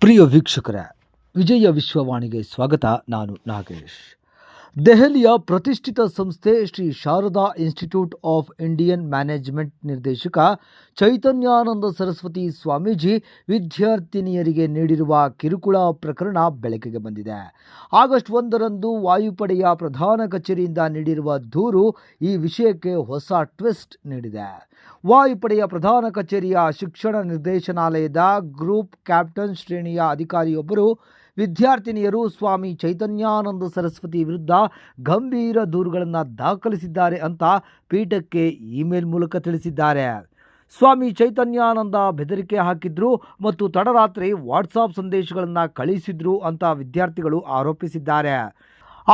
ಪ್ರಿಯ ವೀಕ್ಷಕರ ವಿಜಯ ವಿಶ್ವವಾಣಿಗೆ ಸ್ವಾಗತ. ನಾನು ನಾಗೇಶ್. ದೆಹಲಿಯ ಪ್ರತಿಷ್ಠಿತ ಸಂಸ್ಥೆ Shri Sharada institute of Indian management ನಿರ್ದೇಶಕ ಚೈತನ್ಯಾನಂದ ಸರಸ್ವತಿ ಸ್ವಾಮೀಜಿ ವಿದ್ಯಾರ್ಥಿನಿಯರಿಗೆ ನೀಡಿರುವ ಕಿರುಕುಳ ಪ್ರಕರಣ ಬೆಳಕಿಗೆ ಬಂದಿದೆ. ಆಗಸ್ಟ್ ಒಂದರಂದು ವಾಯುಪಡೆಯ ಪ್ರಧಾನ ಕಚೇರಿಯಿಂದ ನೀಡಿರುವ ದೂರು ಈ ವಿಷಯಕ್ಕೆ ಹೊಸ ಟ್ವಿಸ್ಟ್ ನೀಡಿದೆ. ವಾಯುಪಡೆಯ ಪ್ರಧಾನ ಕಚೇರಿಯ ಶಿಕ್ಷಣ ನಿರ್ದೇಶನಾಲಯದ ಗ್ರೂಪ್ ಕ್ಯಾಪ್ಟನ್ ಶ್ರೇಣಿಯ ಅಧಿಕಾರಿಯೊಬ್ಬರು ವಿದ್ಯಾರ್ಥಿನಿಯರು ಸ್ವಾಮಿ ಚೈತನ್ಯಾನಂದ ಸರಸ್ವತಿ ವಿರುದ್ಧ ಗಂಭೀರ ದೂರುಗಳನ್ನು ದಾಖಲಿಸಿದ್ದಾರೆ ಅಂತ ಪೀಠಕ್ಕೆ ಇಮೇಲ್ ಮೂಲಕ ತಿಳಿಸಿದ್ದಾರೆ. ಸ್ವಾಮಿ ಚೈತನ್ಯಾನಂದ ಬೆದರಿಕೆ ಹಾಕಿದ್ರು ಮತ್ತು ತಡರಾತ್ರಿ ವಾಟ್ಸಾಪ್ ಸಂದೇಶಗಳನ್ನು ಕಳಿಸಿದ್ರು ಅಂತ ವಿದ್ಯಾರ್ಥಿಗಳು ಆರೋಪಿಸಿದ್ದಾರೆ.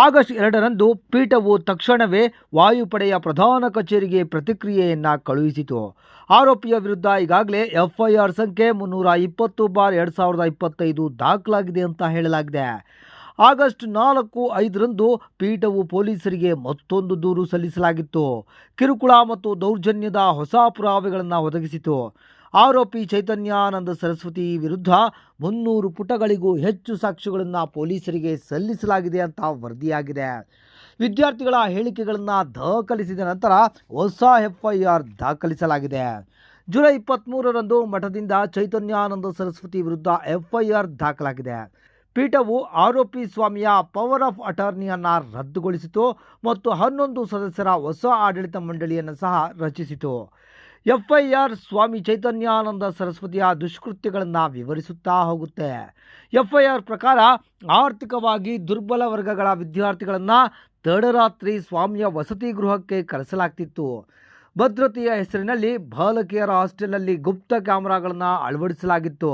ಆಗಸ್ಟ್ ಎರಡರಂದು ಪೀಠವು ತಕ್ಷಣವೇ ವಾಯುಪಡೆಯ ಪ್ರಧಾನ ಕಚೇರಿಗೆ ಪ್ರತಿಕ್ರಿಯೆಯನ್ನು ಕಳುಹಿಸಿತು. ಆರೋಪಿಯ ವಿರುದ್ಧ ಈಗಾಗಲೇ ಎಫ್ಐಆರ್ ಸಂಖ್ಯೆ ಮುನ್ನೂರ ಇಪ್ಪತ್ತು ಬಾರ್ ಎರಡು ಸಾವಿರದ ಇಪ್ಪತ್ತೈದು ದಾಖಲಾಗಿದೆ ಅಂತ ಹೇಳಲಾಗಿದೆ. ಆಗಸ್ಟ್ ನಾಲ್ಕು ಐದರಂದು ಪೀಠವು ಪೊಲೀಸರಿಗೆ ಮತ್ತೊಂದು ದೂರು ಸಲ್ಲಿಸಲಾಗಿತ್ತು. ಕಿರುಕುಳ ಮತ್ತು ದೌರ್ಜನ್ಯದ ಹೊಸ ಪುರಾವೆಗಳನ್ನು ಒದಗಿಸಿತು. ಆರೋಪಿ ಚೈತನ್ಯಾನಂದ ಸರಸ್ವತಿ ವಿರುದ್ಧ ಮುನ್ನೂರು ಪುಟಗಳಿಗೂ ಹೆಚ್ಚು ಸಾಕ್ಷ್ಯಗಳನ್ನು ಪೊಲೀಸರಿಗೆ ಸಲ್ಲಿಸಲಾಗಿದೆ ಅಂತ ವರದಿಯಾಗಿದೆ. ವಿದ್ಯಾರ್ಥಿಗಳ ಹೇಳಿಕೆಗಳನ್ನು ದಾಖಲಿಸಿದ ನಂತರ ಹೊಸ ಎಫ್ಐಆರ್ ದಾಖಲಿಸಲಾಗಿದೆ. ಜುಲೈ ಇಪ್ಪತ್ತ್ಮೂರರಂದು ಮಠದಿಂದ ಚೈತನ್ಯಾನಂದ ಸರಸ್ವತಿ ವಿರುದ್ಧ ಎಫ್ಐಆರ್ ದಾಖಲಾಗಿದೆ. ಪೀಠವು ಆರೋಪಿ ಸ್ವಾಮಿಯ ಪವರ್ ಆಫ್ ಅಟಾರ್ನಿಯನ್ನು ರದ್ದುಗೊಳಿಸಿತು ಮತ್ತು ಹನ್ನೊಂದು ಸದಸ್ಯರ ಹೊಸ ಆಡಳಿತ ಮಂಡಳಿಯನ್ನು ಸಹ ರಚಿಸಿತು. ಎಫ್ಐಆರ್ ಸ್ವಾಮಿ ಚೈತನ್ಯಾನಂದ ಸರಸ್ವತಿಯ ದುಷ್ಕೃತ್ಯಗಳನ್ನು ವಿವರಿಸುತ್ತಾ ಹೋಗುತ್ತೆ. ಎಫ್ಐಆರ್ ಪ್ರಕಾರ ಆರ್ಥಿಕವಾಗಿ ದುರ್ಬಲ ವರ್ಗಗಳ ವಿದ್ಯಾರ್ಥಿಗಳನ್ನು ತಡರಾತ್ರಿ ಸ್ವಾಮಿಯ ವಸತಿ ಗೃಹಕ್ಕೆ ಕರೆಸಲಾಗ್ತಿತ್ತು. ಭದ್ರತೆಯ ಹೆಸರಿನಲ್ಲಿ ಬಾಲಕಿಯರ ಹಾಸ್ಟೆಲ್ನಲ್ಲಿ ಗುಪ್ತ ಕ್ಯಾಮ್ರಾಗಳನ್ನು ಅಳವಡಿಸಲಾಗಿತ್ತು.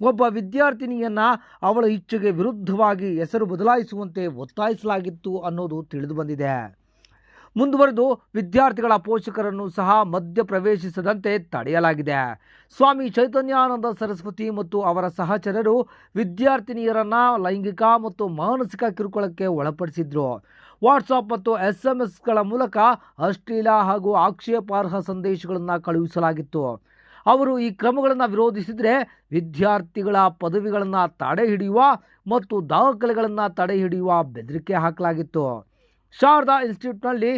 ಒಬ್ಬ ವಿದ್ಯಾರ್ಥಿನಿಯನ್ನ ಅವಳ ಇಚ್ಛೆಗೆ ವಿರುದ್ಧವಾಗಿ ಹೆಸರು ಬದಲಾಯಿಸುವಂತೆ ಒತ್ತಾಯಿಸಲಾಗಿತ್ತು ಅನ್ನೋದು ತಿಳಿದು ಬಂದಿದೆ. ಮುಂದುವರೆದು ವಿದ್ಯಾರ್ಥಿಗಳ ಪೋಷಕರನ್ನು ಸಹ ಮಧ್ಯ ಪ್ರವೇಶಿಸದಂತೆ ತಡೆಯಲಾಗಿದೆ. ಸ್ವಾಮಿ ಚೈತನ್ಯಾನಂದ ಸರಸ್ವತಿ ಮತ್ತು ಅವರ ಸಹಚರರು ವಿದ್ಯಾರ್ಥಿನಿಯರನ್ನ ಲೈಂಗಿಕ ಮತ್ತು ಮಾನಸಿಕ ಕಿರುಕುಳಕ್ಕೆ ಒಳಪಡಿಸಿದ್ರು. ವಾಟ್ಸಾಪ್ ಮತ್ತು ಎಸ್ ಎಂ ಎಸ್ಗಳ ಮೂಲಕ ಅಶ್ಲೀಲ ಹಾಗೂ ಆಕ್ಷೇಪಾರ್ಹ ಸಂದೇಶಗಳನ್ನು ಕಳುಹಿಸಲಾಗಿತ್ತು. ಅವರು ಈ ಕ್ರಮಗಳನ್ನು ವಿರೋಧಿಸಿದರೆ ವಿದ್ಯಾರ್ಥಿಗಳ ಪದವಿಗಳನ್ನು ತಡೆ ಹಿಡಿಯುವ ಮತ್ತು ದಾಖಲೆಗಳನ್ನು ತಡೆ ಹಿಡಿಯುವ ಬೆದರಿಕೆ ಹಾಕಲಾಗಿತ್ತು. ಶಾರದಾ ಇನ್ಸ್ಟಿಟ್ಯೂಟ್ನಲ್ಲಿ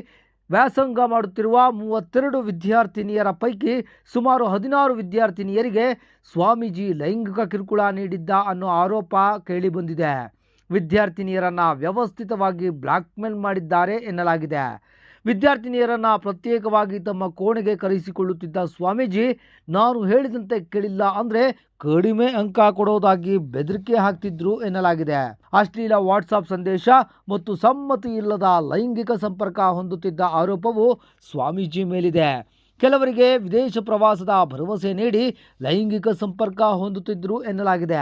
ವ್ಯಾಸಂಗ ಮಾಡುತ್ತಿರುವ ಮೂವತ್ತೆರಡು ವಿದ್ಯಾರ್ಥಿನಿಯರ ಪೈಕಿ ಸುಮಾರು ಹದಿನಾರು ವಿದ್ಯಾರ್ಥಿನಿಯರಿಗೆ ಸ್ವಾಮೀಜಿ ಲೈಂಗಿಕ ಕಿರುಕುಳ ನೀಡಿದ್ದ ಅನ್ನೋ ಆರೋಪ ಕೇಳಿಬಂದಿದೆ. ವಿದ್ಯಾರ್ಥಿನಿಯರನ್ನು ವ್ಯವಸ್ಥಿತವಾಗಿ ಬ್ಲ್ಯಾಕ್ಮೇಲ್ ಮಾಡಿದ್ದಾರೆ ಎನ್ನಲಾಗಿದೆ. ವಿದ್ಯಾರ್ಥಿನಿಯರನ್ನು ಪ್ರತ್ಯೇಕವಾಗಿ ತಮ್ಮ ಕೋಣೆಗೆ ಕರೆಸಿಕೊಳ್ಳುತ್ತಿದ್ದ ಸ್ವಾಮೀಜಿ, ನಾನು ಹೇಳಿದಂತೆ ಕೇಳಿಲ್ಲ ಅಂದರೆ ಕಡಿಮೆ ಅಂಕ ಕೊಡೋದಾಗಿ ಬೆದರಿಕೆ ಹಾಕ್ತಿದ್ರು ಎನ್ನಲಾಗಿದೆ. ಅಶ್ಲೀಲ ವಾಟ್ಸಾಪ್ ಸಂದೇಶ ಮತ್ತು ಸಮ್ಮತಿ ಇಲ್ಲದ ಲೈಂಗಿಕ ಸಂಪರ್ಕ ಹೊಂದುತ್ತಿದ್ದ ಆರೋಪವು ಸ್ವಾಮೀಜಿ ಮೇಲಿದೆ. ಕೆಲವರಿಗೆ ವಿದೇಶ ಪ್ರವಾಸದ ಭರವಸೆ ನೀಡಿ ಲೈಂಗಿಕ ಸಂಪರ್ಕ ಹೊಂದುತ್ತಿದ್ದರು ಎನ್ನಲಾಗಿದೆ.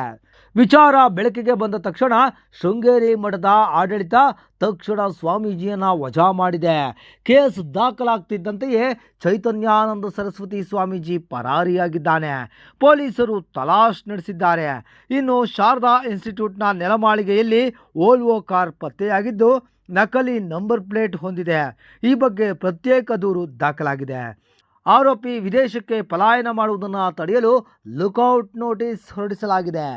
ವಿಚಾರ ಬೆಳಕಿಗೆ ಬಂದ ತಕ್ಷಣ ಶೃಂಗೇರಿ ಮಠದ ಆಡಳಿತ ತಕ್ಷಣ ಸ್ವಾಮೀಜಿಯನ್ನು ವಜಾ ಮಾಡಿದೆ. ಕೇಸ್ ದಾಖಲಾಗ್ತಿದ್ದಂತೆಯೇ ಚೈತನ್ಯಾನಂದ ಸರಸ್ವತಿ ಸ್ವಾಮೀಜಿ ಪರಾರಿಯಾಗಿದ್ದಾನೆ. ಪೊಲೀಸರು ತಲಾಶ್ ನಡೆಸಿದ್ದಾರೆ. ಇನ್ನು ಶಾರದಾ ಇನ್ಸ್ಟಿಟ್ಯೂಟ್ನ ನೆಲಮಾಳಿಗೆಯಲ್ಲಿ ಓಲ್ವೋ ಕಾರ್ ಪತ್ತೆಯಾಗಿದ್ದು ನಕಲಿ ನಂಬರ್ ಪ್ಲೇಟ್ ಹೊಂದಿದೆ. ಈ ಬಗ್ಗೆ ಪ್ರತ್ಯೇಕ ದೂರು ದಾಖಲಾಗಿದೆ. ಆರೋಪಿ ವಿದೇಶಕ್ಕೆ ಪಲಾಯನ ಮಾಡುವುದನ್ನು ತಡೆಯಲು ಲುಕೌಟ್ ನೋಟಿಸ್ ಹೊರಡಿಸಲಾಗಿದೆ.